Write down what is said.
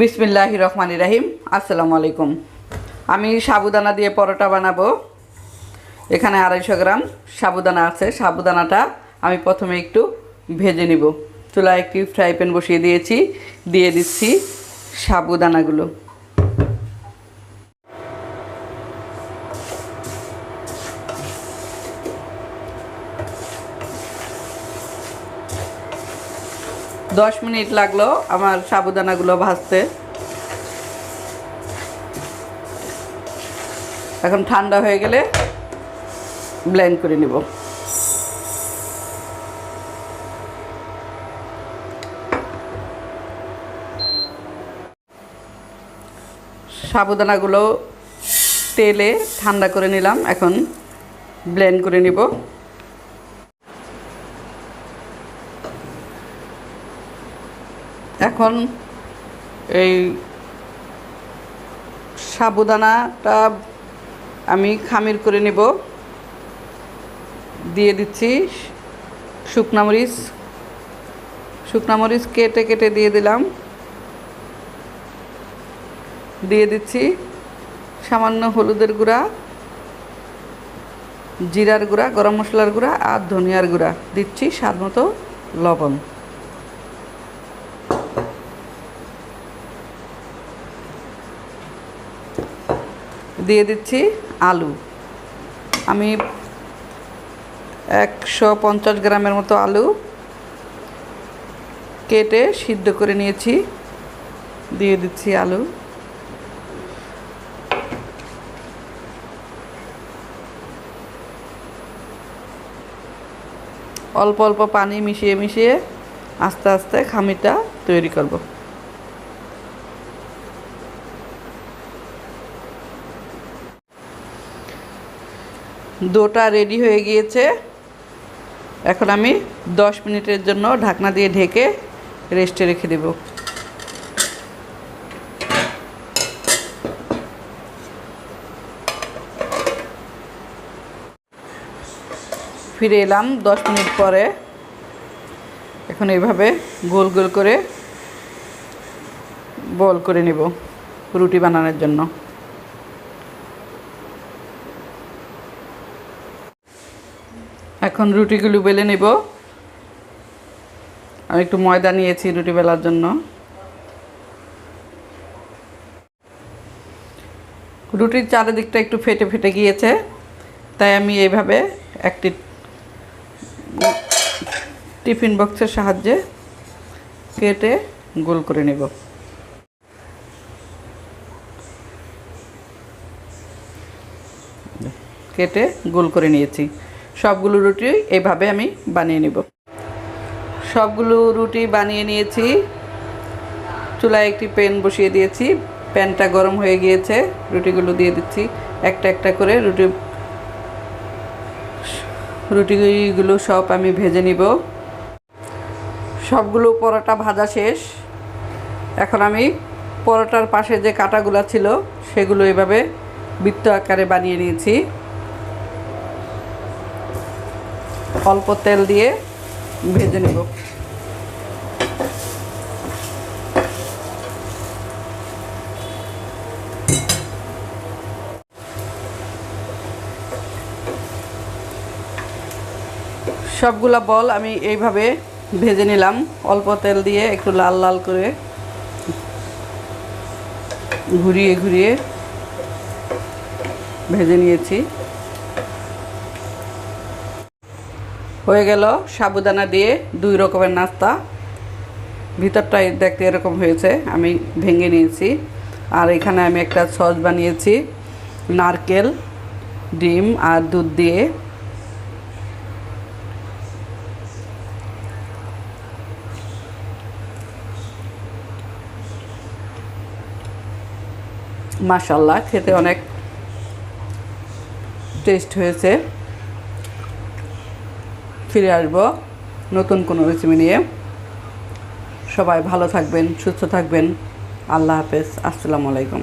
বিসমিল্লাহ রহমান রাহিম। আসসালামু আলাইকুম। আমি সাবুদানা দিয়ে পরোটা বানাবো। এখানে আড়াইশো গ্রাম সাবুদানা আছে। সাবুদানাটা আমি প্রথমে একটু ভেজে নিব। চুলা একটি ফ্রাই প্যান বসিয়ে দিয়েছি। দিয়ে দিচ্ছি সাবুদানাগুলো। দশ মিনিট লাগল আমার সাবুদানাগুলো ভাজতে। এখন ঠান্ডা হয়ে গেলে ব্লেন্ড করে নিব। সাবুদানাগুলো তেলে ঠান্ডা করে নিলাম, এখন ব্লেন্ড করে নিব। এখন এই সাবুদানাটা আমি খামির করে নেব। দিয়ে দিচ্ছি শুকনা মরিচ। শুকনা মরিচ কেটে কেটে দিয়ে দিলাম। দিয়ে দিচ্ছি সামান্য হলুদের গুঁড়া, জিরার গুঁড়া, গরম মশলার গুঁড়া আর ধনিয়ার গুঁড়া। দিচ্ছি স্বাদ মতো লবণ। দিয়ে দিচ্ছি আলু। আমি একশো পঞ্চাশ গ্রামের মতো আলু কেটে সিদ্ধ করে নিয়েছি। দিয়ে দিচ্ছি আলু। অল্প অল্প পানি মিশিয়ে মিশিয়ে আস্তে আস্তে খামিটা তৈরি করব। ডোটা রেডি হয়ে গিয়েছে। এখন আমি দশ মিনিটের জন্য ঢাকনা দিয়ে ঢেকে রেস্টে রেখে দেব। ফিরে এলাম দশ মিনিট পরে। এখন এইভাবে গোল গোল করে বল করে নেব রুটি বানানোর জন্য। এখন রুটিগুলো বেলে নেব। আমি একটু ময়দা নিয়েছি রুটি বেলার জন্য। রুটির চারিদিকটা একটু ফেটে ফেটে গিয়েছে, তাই আমি এইভাবে একটি টিফিন বক্সের সাহায্যে কেটে গোল করে নেব। কেটে গোল করে নিয়েছি। সবগুলো রুটি এইভাবে আমি বানিয়ে নিব। সবগুলো রুটি বানিয়ে নিয়েছি। চুলায় একটি প্যান বসিয়ে দিয়েছি। প্যানটা গরম হয়ে গিয়েছে। রুটিগুলো দিয়ে দিচ্ছি। একটা একটা করে রুটি, রুটিগুলো সব আমি ভেজে নিব। সবগুলো পরোটা ভাজা শেষ। এখন আমি পরোটার পাশে যে কাটাগুলো ছিল, সেগুলো এভাবে বৃত্ত আকারে বানিয়ে নিয়েছি। অল্প তেল দিয়ে ভেজে নেব। সবগুলা বল আমি এইভাবে ভেজে নিলাম। অল্প তেল দিয়ে একটু লাল লাল করে ঘুরিয়ে ঘুরিয়ে ভেজে নিয়েছি। হয়ে গেল সাবুদানা দিয়ে দুই রকমের নাস্তা। ভিতরটাই দেখতে এরকম হয়েছে, আমি ভেঙে নিয়েছি। আর এখানে আমি একটা সস বানিয়েছি, নারকেল, ডিম আর দুধ দিয়ে। মাশাল্লাহ খেতে অনেক টেস্ট হয়েছে। ফিরে আসব নতুন কোনো রেসিপি নিয়ে। সবাই ভালো থাকবেন, সুস্থ থাকবেন। আল্লাহ হাফেজ। আসসালামু আলাইকুম।